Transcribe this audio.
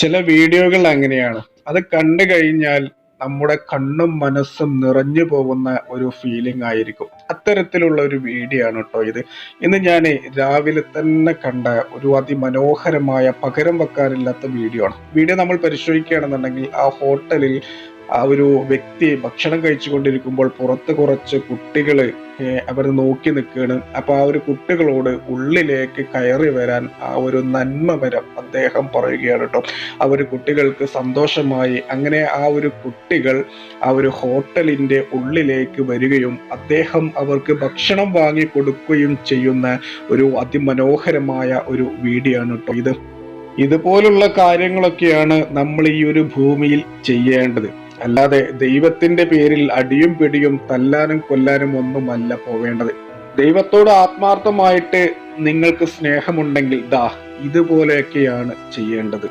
ചില വീഡിയോകൾ അങ്ങനെയാണ്. അത് കണ്ടു കഴിഞ്ഞാൽ നമ്മുടെ കണ്ണും മനസ്സും നിറഞ്ഞു പോകുന്ന ഒരു ഫീലിംഗ് ആയിരിക്കും. അത്തരത്തിലുള്ള ഒരു വീഡിയോ ആണ് കേട്ടോ ഇത്. ഇന്ന് ഞാൻ രാവിലെ തന്നെ കണ്ട ഒരു അതിമനോഹരമായ പകരം വെക്കാനില്ലാത്ത വീഡിയോ ആണ്. വീഡിയോ നമ്മൾ പരിശോധിക്കുകയാണെന്നുണ്ടെങ്കിൽ ആ ഹോട്ടലിൽ ആ ഒരു വ്യക്തി ഭക്ഷണം കഴിച്ചുകൊണ്ടിരിക്കുമ്പോൾ പുറത്ത് കുറച്ച് കുട്ടികൾ അവർ നോക്കി നിൽക്കുകയാണ്. അപ്പൊ ആ ഒരു കുട്ടികളോട് ഉള്ളിലേക്ക് കയറി വരാൻ ആ ഒരു നന്മ വരം അദ്ദേഹം പറയുകയാണ് കേട്ടോ. ആ ഒരു കുട്ടികൾക്ക് സന്തോഷമായി. അങ്ങനെ ആ ഒരു കുട്ടികൾ ആ ഒരു ഹോട്ടലിന്റെ ഉള്ളിലേക്ക് വരികയും അദ്ദേഹം അവർക്ക് ഭക്ഷണം വാങ്ങി കൊടുക്കുകയും ചെയ്യുന്ന ഒരു അതിമനോഹരമായ ഒരു വീഡിയോ ആണ് കേട്ടോ ഇത്. ഇതുപോലുള്ള കാര്യങ്ങളൊക്കെയാണ് നമ്മൾ ഈ ഒരു ഭൂമിയിൽ ചെയ്യേണ്ടത്. അല്ലാതെ ദൈവത്തിന്റെ പേരിൽ അടിയും പിടിയും തല്ലാനും കൊല്ലാനും ഒന്നുമല്ല പോവേണ്ടത്. ദൈവത്തോട് ആത്മാർത്ഥമായിട്ട് നിങ്ങൾക്ക് സ്നേഹമുണ്ടെങ്കിൽ ദാ ഇതുപോലെയൊക്കെയാണ് ചെയ്യേണ്ടത്.